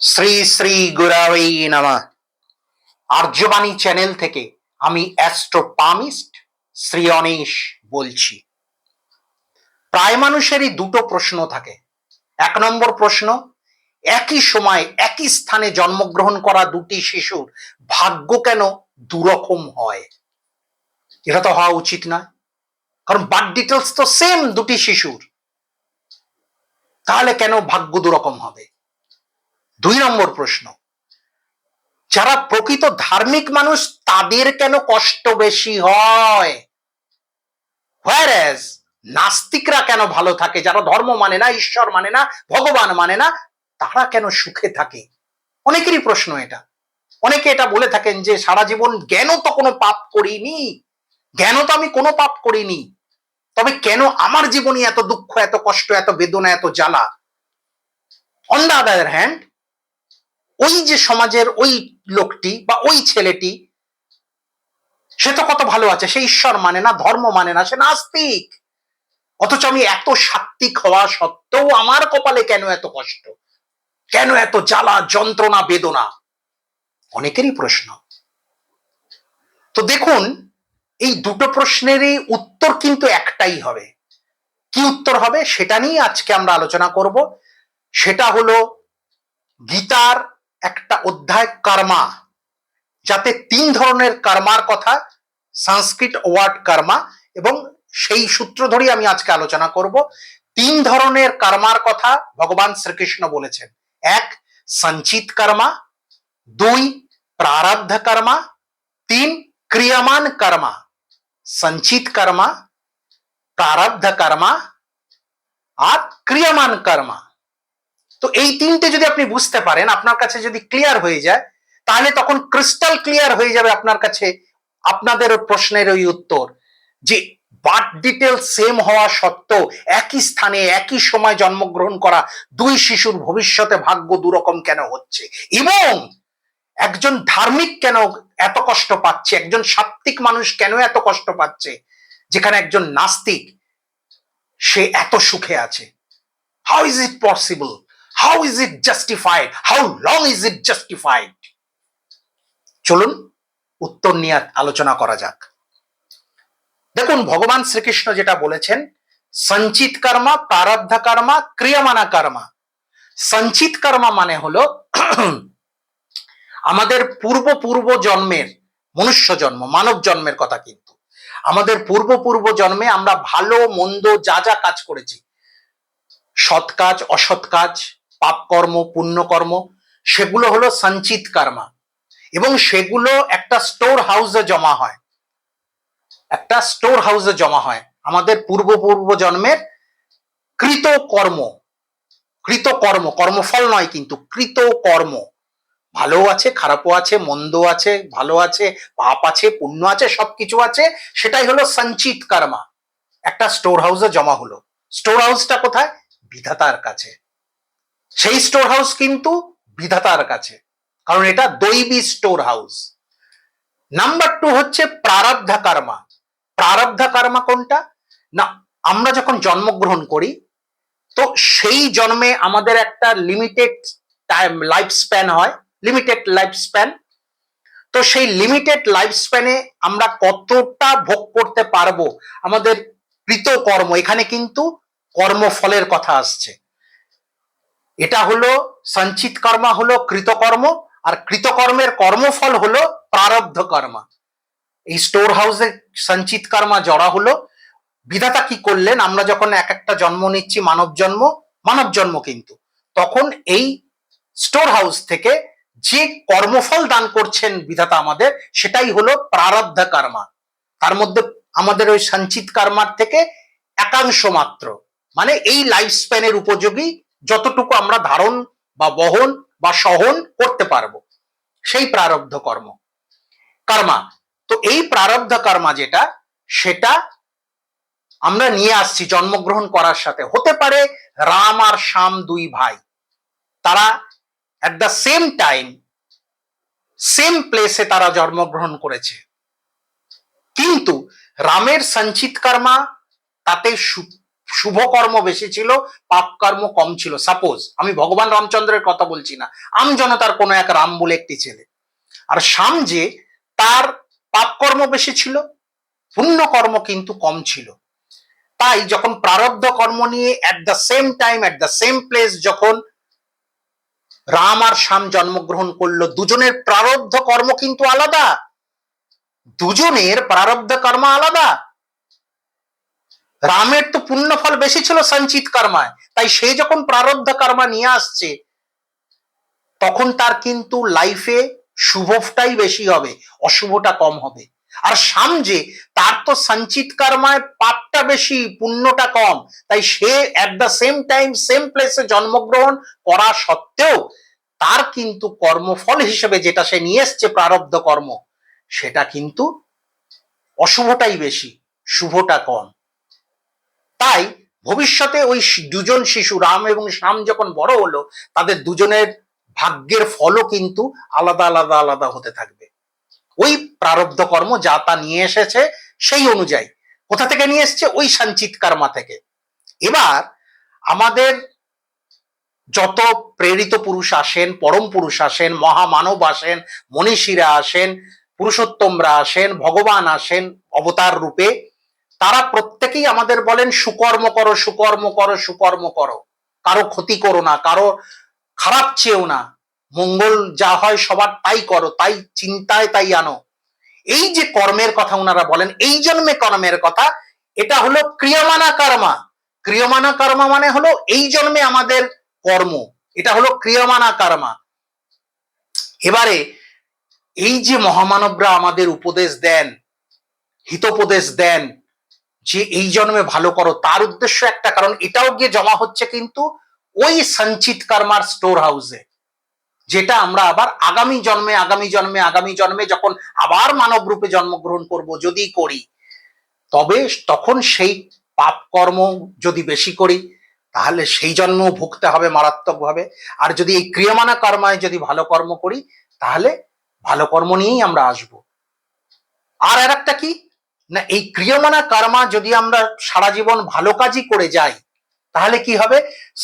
শ্রী শ্রী গুরাওই নামা। আর্যবাণী চ্যানেল থেকে আমি অ্যাস্ট্রোপামিস্ট শ্রী অনিশ বলছি। প্রায় মানুষেরই দুটো প্রশ্ন থাকে। এক নম্বর প্রশ্ন, একই সময় একই স্থানে জন্মগ্রহণ করা দুটি শিশুর ভাগ্য কেন দুরকম হয়? এটা তো হওয়া উচিত নয়। কারণ বার্থ ডিটেলস তো সেম দুটি শিশুর। তাহলে কেন ভাগ্য দুরকম হবে? দুই নম্বর প্রশ্ন। যারা প্রকৃত ধার্মিক মানুষ, তাদের কেন কষ্ট বেশি হয়? নাস্তিকরা কেন ভালো থাকে? যারা ধর্ম মানে না, ঈশ্বর মানে না, ভগবান মানে না, তারা কেন সুখে থাকে? অনেকেরই প্রশ্ন এটা। অনেকে এটা বলে থাকেন যে, সারা জীবন জ্ঞানও তো কোনো পাপ করিনি? জ্ঞানও তো আমি কোনো পাপ করিনি? তবে কেন আমার জীবনে এত দুঃখ, এত কষ্ট, এত বেদনা, এত জ্বালা? অন দ্য আদার হ্যান্ড ওই যে সমাজের ওই লোকটি বা ওই ছেলেটি, সে তো কত ভালো আছে, সে ঈশ্বর মানে না, ধর্ম মানে না, সে নাস্তিক। অথচ আমি এত সাত্বিক হওয়া সত্ত্বেও আমার কপালে কেন এত কষ্ট? কেন এত জ্বালা, যন্ত্রণা, বেদনা? অনেকেরই প্রশ্ন। তো দেখুন, এই দুটো প্রশ্নেরই উত্তর কিন্তু একটাই হবে। কি উত্তর হবে? সেটা নিয়ে আজকে আমরা আলোচনা করব। সেটা হলো গীতার একটা অধ্যায় কর্মা। যাতে তিন ধরনের কর্মার কথা, সংস্কৃত ওয়ার্ড কর্মা এবং সেই সূত্র ধরেই আমি আজকে আলোচনা করব। তিন ধরনের কর্মার কথা ভগবান শ্রীকৃষ্ণ বলেছেন। এক, সঞ্চিত কর্মা। দুই, প্রারব্ধ কর্মা। তিন, ক্রিয়মান কর্মা। সঞ্চিত কর্মা, প্রারব্ধ কর্মা। আর ক্রিয়মান কর্মা। তো এই তিনটে যদি আপনি বুঝতে পারেন, আপনার কাছে যদি ক্লিয়ার হয়ে যায়, তাহলে তখন ক্রিস্টাল ক্লিয়ার হয়ে যাবে আপনার কাছে আপনাদের প্রশ্নের ওই উত্তর যে বার্থ ডিটেল সেম হওয়া সত্ত্বেও একই স্থানে, একই সময় জন্মগ্রহণ করা দুই শিশুর ভবিষ্যতে ভাগ্য দুরকম কেন হচ্ছে? এবং একজন ধার্মিক কেন এত কষ্ট পাচ্ছে? একজন সাত্ত্বিক মানুষ কেন এত কষ্ট পাচ্ছে? যেখানে একজন নাস্তিক সে এত সুখে আছে। How is it possible how is it justified how long is it justified চলুন উত্তর নিয়ে আলোচনা করা যাক। দেখুন, ভগবান শ্রীকৃষ্ণ যেটা বলেছেন, সঞ্চিত কর্মা, প্রারব্ধ কর্মা, ক্রিয়মানা কর্মা। সঞ্চিত কর্মা মানে হলো আমাদের পূর্ব পূর্ব জন্মের, মনুষ্য জন্ম, মানব জন্মের কথা কিন্তু। আমাদের পূর্ব পূর্ব জন্মে আমরা ভালো, মন্দ যা যা কাজ করেছি, সৎ কাজ, অসৎ কাজ পাপ কর্ম পুণ্য কর্ম সেগুলো হলো সঞ্চিত কর্মা। এবং সেগুলো একটা স্টোর হাউসে জমা হয়। একটা স্টোর হাউসে জমা হয়। আমাদের পূর্ব পূর্ব জন্মের কৃত কর্ম কৃত কর্ম কর্মফল নয় কিন্তু কৃত কর্ম ভালো আছে, খারাপও আছে মন্দ আছে, ভালো আছে, পাপ আছে, পুণ্য আছে, সবকিছু আছে, সেটাই হলো সঞ্চিত কর্মা। একটা স্টোর হাউসে জমা হলো। স্টোর হাউসটা কোথায়? বিধাতার কাছে। সেই স্টোর হাউস কিন্তু বিধাতার কাছে। কারণ এটা দৈবী স্টোর হাউস নাম্বার টু হচ্ছে প্রারব্ধ কর্মা। প্রারব্ধ কর্মা কোনটা? না, আমরা যখন জন্মগ্রহণ করি, তো সেই জন্মে আমাদের একটা লিমিটেড টাইম লাইফ স্প্যান হয়। লিমিটেড লাইফ স্প্যান তো সেই লিমিটেড লাইফ স্প্যানে আমরা কতটা ভোগ করতে পারব? আমাদের কৃতকর্ম, এখানে কিন্তু কর্মফলের কথা আসছে। এটা হলো সঞ্চিত কর্মা হলো কৃতকর্ম, আর কৃতকর্মের কর্মফল হলো প্রারব্ধ কর্মা। এই স্টোর হাউসে সঞ্চিত কর্মা জড়া হলো। বিধাতা কি করলেন? আমরা যখন এক একটা জন্ম নিচ্ছি, মানব জন্ম মানব জন্ম কিন্তু। তখন এই স্টোর হাউস থেকে যে কর্মফল দান করছেন বিধাতা আমাদের, সেটাই হলো প্রারব্ধ কর্মা। তার মধ্যে আমাদের ওই সঞ্চিত কর্মার থেকে একাংশ মাত্র। মানে এই লাইফ স্প্যানের উপযোগী যতটুকু আমরা ধারণ বা বহন বা সহন করতে পারব, সেই প্রারব্ধ কর্ম। কর্মা, তো এই প্রারব্ধ কর্মা যেটা, সেটা আমরা নিয়ে আসছি জন্মগ্রহণ করার সাথে। হতে পারে রাম আর শ্যাম দুই ভাই। তারা at the same time same প্লেসে তারা জন্মগ্রহণ করেছে। কিন্তু রামের সঞ্চিত কর্মা তাতে সু- শুভ কর্ম বেশি ছিল পাপ কর্ম কম ছিল। সাপোজ আমি ভগবান রামচন্দ্রের কথা বলছি না। আম জনতার কোনো এক রাম বলে একটি ছেলে। আর শ্যাম যে, তার পাপ কর্ম বেশি ছিল পুণ্য কর্ম কিন্তু কম ছিল। তাই যখন প্রারব্ধ কর্ম নিয়ে at the same time at the same place যখন রাম আর শ্যাম জন্মগ্রহণ করল, দুজনের প্রারব্ধ কর্ম কিন্তু আলাদা। দুজনের প্রারব্ধ কর্ম আলাদা। রামের তো পুণ্য ফল বেশি ছিল সঞ্চিত কর্মায়। তাই সে যখন প্রারব্ধ কর্মা নিয়ে আসছে, তখন তার কিন্তু লাইফে শুভটাই বেশি হবে, অশুভটা কম হবে। আর যে, তার তো সঞ্চিত কর্মায় পাপটা বেশি, পুণ্যটা কম। তাই সে at the same time same প্লেসে জন্মগ্রহণ করা সত্ত্বেও, তার কিন্তু কর্মফল হিসেবে যেটা সে নিয়ে এসছে প্রারব্ধ কর্ম, সেটা কিন্তু অশুভটাই বেশি, শুভটা কম। তাই ভবিষ্যতে ওই দুজন শিশু, রাম এবং শ্যাম যখন বড় হলো, তাদের দুজনের ভাগ্যের ফলও কিন্তু আলাদা আলাদা আলাদা হতে থাকবে। ওই প্রারব্ধ কর্ম যা তা নিয়ে এসেছে, সেই অনুযায়ী। কোথা থেকে নিয়ে এসছে? ওই সঞ্চিত কর্মা থেকে। এবার আমাদের যত প্রেরিত পুরুষ আসেন, পরম পুরুষ আসেন, মহামানব আসেন, মনীষীরা আসেন, পুরুষোত্তমরা আসেন, ভগবান আসেন, অবতার রূপে তারা প্রত্যেকেই আমাদের বলেন, সুকর্ম করো সুকর্ম করো সুকর্ম করো। কারও ক্ষতি করো না, কারও খারাপ চেয়েও না। মঙ্গল যা হয় সবার তাই করো, তাই চিন্তায় তাই আনো। এই যে কর্মের কথা ওনারা বলেন, এই জন্মে কর্মের কথা, এটা হলো ক্রিয়মানা কর্মা। ক্রিয়মানা কর্মা মানে হলো এই জন্মে আমাদের কর্ম। এটা হলো ক্রিয়মানা কর্মা। এবারে এই যে মহামানবরা আমাদের উপদেশ দেন, হিতোপদেশ দেন যে এই জন্মে ভালো করো, তার উদ্দেশ্য একটা, কারণ এটাও গিয়ে জমা হচ্ছে কিন্তু ওই সঞ্চিত কর্মার স্টোর হাউসে যেটা আমরা আবার আগামী জন্মে আগামী জন্মে আগামী জন্মে যখন আবার মানব রূপে জন্মগ্রহণ করব যদি করি, তবে তখন সেই পাপ কর্ম যদি বেশি করি, তাহলে সেই জন্ম ভুগতে হবে মারাত্মকভাবে। আর যদি এই ক্রিয়মানা কর্মায় যদি ভালো কর্ম করি, তাহলে ভালো কর্ম নিয়েই আমরা আসব। আর আর একটা কি? না, এই ক্রিয়মানা কর্মা যদি আমরা সারা জীবন ভালো কাজই করে যাই, তাহলে কি হবে?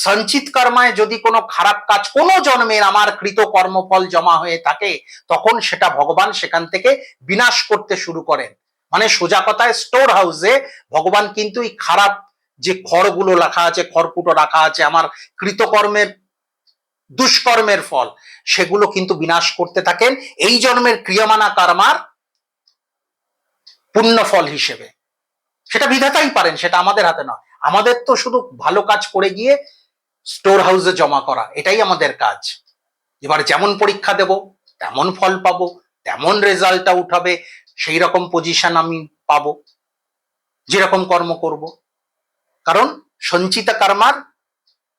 সঞ্চিত কর্মায় যদি কোনো খারাপ কাজ কোনো জন্মের আমার কৃত কর্মফল জমা হয়ে থাকে, তখন সেটা ভগবান সেখান থেকে বিনাশ করতে শুরু করেন। মানে সোজা কথায় স্টোর হাউসে ভগবান কিন্তু এই খারাপ যে খড়গুলো রাখা আছে, খড়কুটো রাখা আছে, আমার কৃতকর্মের দুষ্কর্মের ফল, সেগুলো কিন্তু বিনাশ করতে থাকেন। এই জন্মের ক্রিয়মানা কর্মার পুণ্য ফল হিসেবে। সেটা বিধাতাই পারেন, সেটা আমাদের হাতে নয়। আমাদের তো শুধু ভালো কাজ করে গিয়ে স্টোর হাউসে জমা করা, এটাই আমাদের কাজ। এবার যেমন পরীক্ষা দেব, তেমন ফল পাবো, তেমন রেজাল্টটা উঠাবে, সেই রকম পজিশন আমি পাবো, যেরকম কর্ম করব। কারণ সঞ্চিতা কর্মার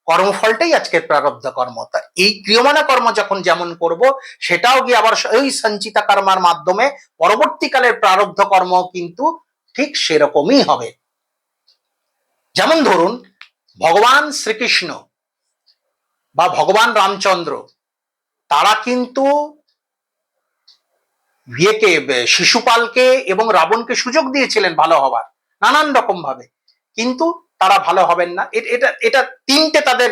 কর্মফলটাই আজকের প্রারব্ধ কর্ম এই ক্রিয়মানা কর্ম যখন যেমন করব, সেটাও গিয়ে আবার ওই সঞ্চিতা কর্মার মাধ্যমে পরবর্তীকালের প্রারব্ধ কর্ম কিন্তু ঠিক সেরকমই হবে। যেমন ধরুন, ভগবান শ্রীকৃষ্ণ বা ভগবান রামচন্দ্র, তারা কিন্তু বিয়েকে শিশুপালকে এবং রাবণকে সুযোগ দিয়েছিলেন ভালো হবার, নানান রকম ভাবে কিন্তু তারা ভালো হবেন না। এটা এটা তিনটে তাদের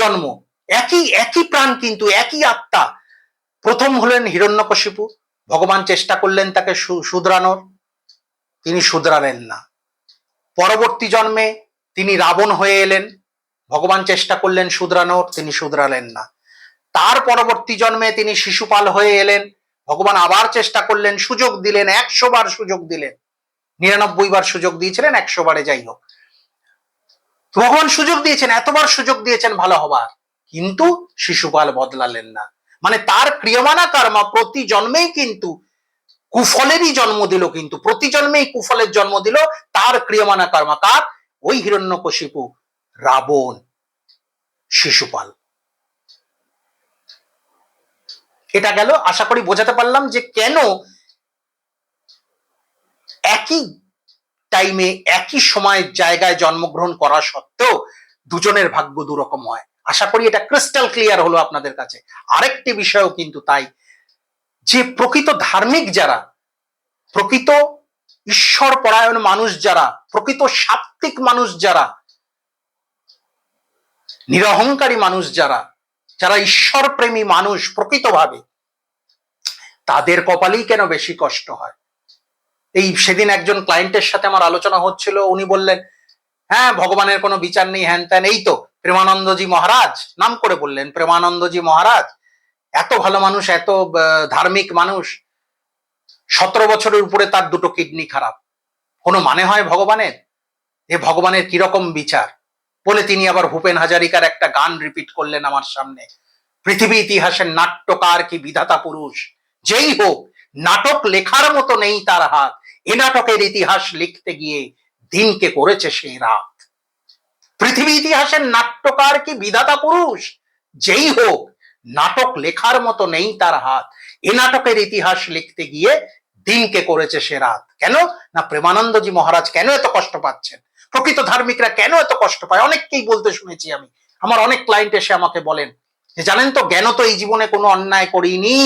জন্ম। একই একই প্রাণ কিন্তু, একই আত্মা। প্রথম হলেন হিরণ্যকশিপু ভগবান চেষ্টা করলেন তাকে শুধরানোর। তিনি শুধরালেন না। পরবর্তী জন্মে তিনি রাবণ হয়ে এলেন। ভগবান চেষ্টা করলেন শুধরানোর, তিনি শুধরালেন না। তার পরবর্তী জন্মে তিনি শিশুপাল হয়ে এলেন। ভগবান আবার চেষ্টা করলেন, সুযোগ দিলেন, একশো বার সুযোগ দিলেন। নিরানব্বই বার সুযোগ দিয়েছিলেন, একশো বারে যাই হোক। ভগবান সুযোগ দিয়েছেন, এতবার সুযোগ দিয়েছেন, ভালো হবার। কিন্তু শিশুপাল বদলালেন না। মানে তার ক্রিয়মানা কর্মা প্রতি জন্মেই কিন্তু কুফলেরই জন্ম দিল কিন্তু, প্রতি জন্মেই কুফলের জন্ম দিল তার ক্রিয়মানা কর্মা। কার? ওই হিরণ্যকশিপু, রাবণ, শিশুপাল। এটা গেল, আশা করি বোঝাতে পারলাম যে কেন একই টাইমে একই সময় জায়গায় জন্মগ্রহণ করা সত্ত্বেও দুজনের ভাগ্য দুরকম হয়। আশা করি এটা ক্রিস্টাল ক্লিয়ার হলো আপনাদের কাছে। আরেকটি বিষয়ও কিন্তু তাই। যে প্রকৃত ধার্মিক যারা, প্রকৃত ঈশ্বর পরায়ণ মানুষ যারা, প্রকৃত সাত্ত্বিক মানুষ যারা, নিরহংকারী মানুষ যারা যারা ঈশ্বরপ্রেমী মানুষ প্রকৃতভাবে, তাদের কপালেই কেন বেশি কষ্ট হয়? এই সেদিন একজন ক্লায়েন্টের সাথে আমার আলোচনা হচ্ছিল, উনি বললেন হ্যাঁ ভগবানের কোনো বিচার নেই, হ্যান ত্যান। এই তো প্রেমানন্দজি মহারাজ, নাম করে বললেন, প্রেমানন্দজি মহারাজ, এত ভালো মানুষ, এত ধার্মিক মানুষ, সতেরো বছরের উপরে তার দুটো কিডনি খারাপ। কোনো মানে হয় ভগবানের? এ ভগবানের কীরকম বিচার? বলে তিনি আবার ভূপেন হাজারিকার একটা গান রিপিট করলেন আমার সামনে। পৃথিবী ইতিহাসের নাট্যকার কি বিধাতা পুরুষ? যেই হোক, নাটক লেখার মতো নেই তার হাত। এ নাটকের ইতিহাস লিখতে গিয়ে দিনকে করেছে সেই রাত। পৃথিবী ইতিহাসের নাট্যকার কি বিধাতা পুরুষ? যেই হোক, নাটক লেখার মতো নেই তার হাত। এ নাটকের ইতিহাস লিখতে গিয়ে দিনকে করেছে সে রাত। কেন? না প্রেমানন্দজি মহারাজ কেন এত কষ্ট পাচ্ছেন? প্রকৃত ধার্মিকরা কেন এত কষ্ট পায়? অনেককেই বলতে শুনেছি আমি। আমার অনেক ক্লায়েন্ট এসে আমাকে বলেন যে জানেন তো, জ্ঞান তো এই জীবনে কোনো অন্যায় করিনি।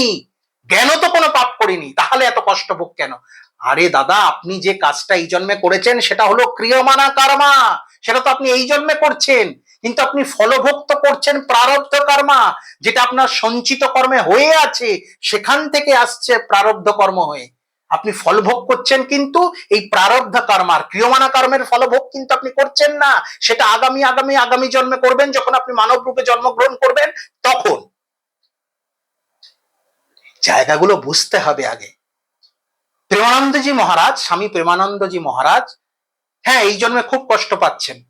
জ্ঞান তো কোনো পাপ করিনি। তাহলে এত কষ্ট ভোগ কেন? আরে দাদা, আপনি যে কাজটা এই জন্মে করেছেন, সেটা হলো ক্রিয়মানা কর্মা। সেটা তো আপনি এই জন্মে করছেন। কিন্তু আপনি ফলভোক্ত করছেন প্রারব্ধ কর্মা, যেটা আপনার সঞ্চিত কর্মে হয়ে আছে, সেখান থেকে আসছে প্রারব্ধ কর্ম হয়ে। আপনি ফলভোগ করছেন কিন্তু এই প্রারব্ধ কর্মার ক্রিয়মানা কর্মের ফলভোগ কিন্তু আপনি করছেন না। সেটা আগামী আগামী আগামী জন্মে করবেন, যখন আপনি মানব রূপে জন্মগ্রহণ করবেন, তখন। জায়গাগুলো বুঝতে হবে আগে। প্রেমানন্দজি মহারাজ, স্বামী প্রেমানন্দজি মহারাজ হ্যাঁ এই জন্মে খুব কষ্ট পাচ্ছেন।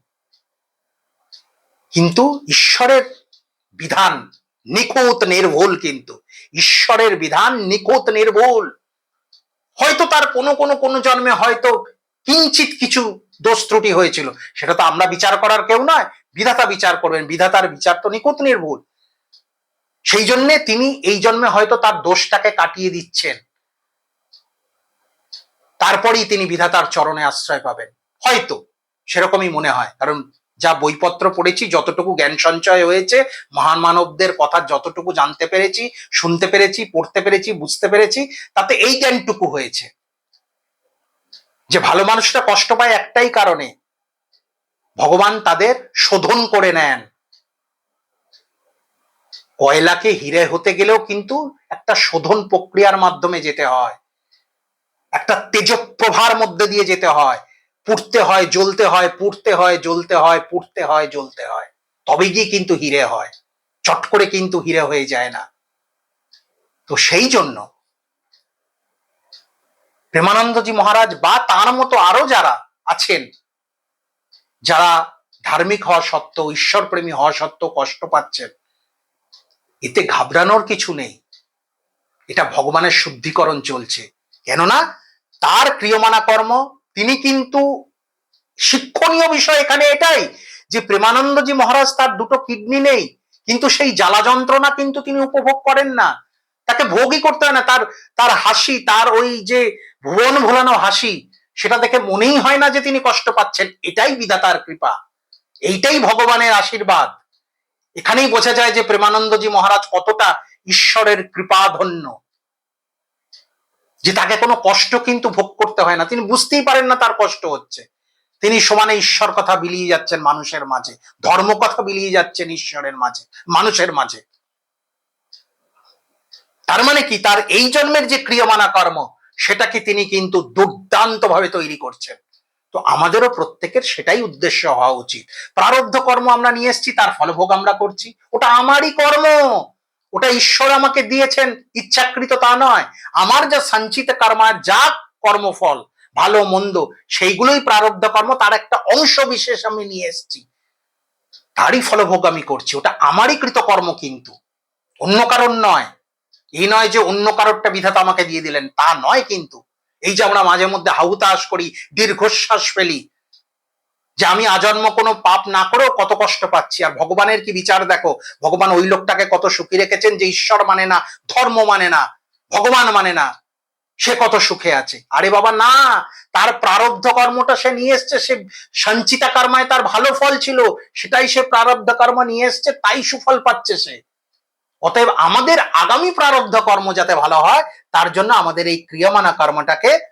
কিন্তু ঈশ্বরের বিধান নিখুঁত, নির্ভুল কিন্তু। ঈশ্বরের বিধান নিখুঁত, নির্ভুল। হয়তো তার কোনো কোনো কোনো জন্মে হয়তো কিঞ্চিত কিছু দোষ ত্রুটি হয়েছিল। সেটা তো আমরা বিচার করার কেউ নয়। বিধাতা বিচার করবেন। বিধাতার বিচার তো নিখুঁত, নির্ভুল। সেই জন্যে তিনি এই জন্মে হয়তো তার দোষটাকে কাটিয়ে দিচ্ছেন। তারপরেই তিনি বিধাতার চরণে আশ্রয় পাবেন। হয়তো, সেরকমই মনে হয়। কারণ যা বইপত্র পড়েছি, যতটুকু জ্ঞান সঞ্চয় হয়েছে, মহান মানবদের কথা যতটুকু জানতে পেরেছি, শুনতে পেরেছি, পড়তে পেরেছি, বুঝতে পেরেছি, তাতে এই জ্ঞানটুকু হয়েছে। যে ভালো মানুষটা কষ্ট পায় একটাই কারণে, ভগবান তাদের শোধন করে নেন। কয়লাকে হিরে হতে গেলেও কিন্তু একটা শোধন প্রক্রিয়ার মাধ্যমে যেতে হয়। একটা তেজপ্রভার মধ্যে দিয়ে যেতে হয়। পুড়তে হয়, জ্বলতে হয়, পুড়তে হয়, জ্বলতে হয়, পুড়তে হয়, জ্বলতে হয়। তবে গিয়ে কিন্তু হিরে হয়। চট করে কিন্তু হিরে হয়ে যায় না। তো সেই জন্য প্রেমানন্দজি মহারাজ বা তার মতো আরও যারা আছেন, যারা ধার্মিক হওয়া সত্ত্বেও, ঈশ্বরপ্রেমী হওয়া সত্ত্বেও কষ্ট পাচ্ছেন, এতে ঘাবড়ানোর কিছু নেই। এটা ভগবানের শুদ্ধিকরণ চলছে। কেননা তার ক্রিয়মানা কর্ম, তিনি কিন্তু শিক্ষণীয় বিষয় এখানে এটাই যে প্রেমানন্দজি মহারাজ তার দুটো কিডনি নেই, কিন্তু সেই জ্বালা যন্ত্রণা কিন্তু তিনি উপভোগ করেন না। তাকে ভোগই করতে হয় না, তার তার হাসি, তার ওই যে ভুবন ভোলানো হাসি, সেটা দেখে মনেই হয় না যে তিনি কষ্ট পাচ্ছেন, এটাই বিধাতার কৃপা। এইটাই ভগবানের আশীর্বাদ। এখানেই বোঝা যায় যে প্রেমানন্দজি মহারাজ কতটা ঈশ্বরের কৃপাধন্য। যে তাকে কোনো কষ্ট কিন্তু ভোগ করতে হয় না। তিনি বুঝতেই পারেন না তার কষ্ট হচ্ছে। তিনি সমানে ঈশ্বর কথা বিলিয়ে যাচ্ছেন মানুষের মাঝে। ধর্ম কথা বিলিয়ে যাচ্ছেন ঈশ্বরের মাঝে, মানুষের মাঝে। তার মানে কি? তার এই জন্মের যে ক্রিয়মানা কর্ম সেটাকে তিনি কিন্তু দুর্দান্ত ভাবে তৈরি করছেন? তো আমাদেরও প্রত্যেকের সেটাই উদ্দেশ্য হওয়া উচিত। প্রারব্ধ কর্ম আমরা নিয়ে এসেছি, তার ফলভোগ আমরা করছি। ওটা আমারই কর্ম। ওটা ঈশ্বর আমাকে দিয়েছেন, ইচ্ছাকৃত তা নয়। আমার যা সঞ্চিত কর্মার যা কর্মফল, ভালো, মন্দ, সেইগুলোই প্রারব্ধ কর্ম, তার একটা অংশ বিশেষ আমি নিয়ে এসেছি। তারই ফলভোগ আমি করছি। ওটা আমারই কৃতকর্ম কিন্তু। অন্য কারণ নয়। এই নয় যে অন্য কারোরটা বিধাতা আমাকে দিয়ে দিলেন, তা নয় কিন্তু। এই যে আমরা মাঝে মধ্যে হাহুতাস করি, দীর্ঘশ্বাস ফেলি যে আমি আজন্ম কোনো পাপ না করেও কত কষ্ট পাচ্ছি। আর ভগবানের কি বিচার দেখো? ভগবান ওই লোকটাকে কত সুখী রেখেছেন যে ঈশ্বর মানে না, ধর্ম মানে না, ভগবান মানে না। সে কত সুখে আছে। আরে বাবা, না! তার প্রারব্ধ কর্মটা সে নিয়ে এসছে। সে সঞ্চিতা কর্মায় তার ভালো ফল ছিল। সেটাই সে প্রারব্ধ কর্ম নিয়ে এসছে, তাই সুফল পাচ্ছে সে। অতএব আমাদের আগামী প্রারব্ধ কর্ম যাতে ভালো হয়, তার জন্য আমাদের এই ক্রিয়মানা কর্মটাকে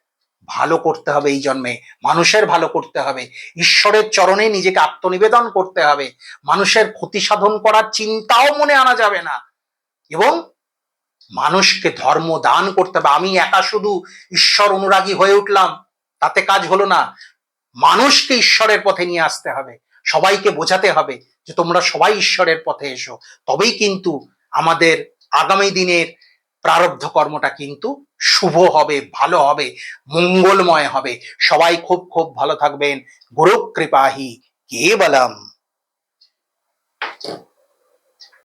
ভালো করতে হবে এই জন্মে, মানুষের ভালো করতে হবে। ঈশ্বরের চরণে নিজেকে আত্মনিবেদন করতে হবে। মানুষের ক্ষতি সাধন করার চিন্তাও মনে আনা যাবে না। এবং মানুষকে ধর্ম দান করতে হবে। আমি একা শুধু ঈশ্বর অনুরাগী হয়ে উঠলাম, তাতে কাজ হলো না। মানুষকে ঈশ্বরের পথে নিয়ে আসতে হবে। সবাইকে বোঝাতে হবে যে তোমরা সবাই ঈশ্বরের পথে এসো। তবেই কিন্তু আমাদের আগামী দিনের প্রারব্ধ কর্মটা কিন্তু শুভ হবে, ভালো হবে, মঙ্গলময় হবে। সবাই খুব খুব ভালো থাকবেন। গুরু কৃপাহি কেবলম।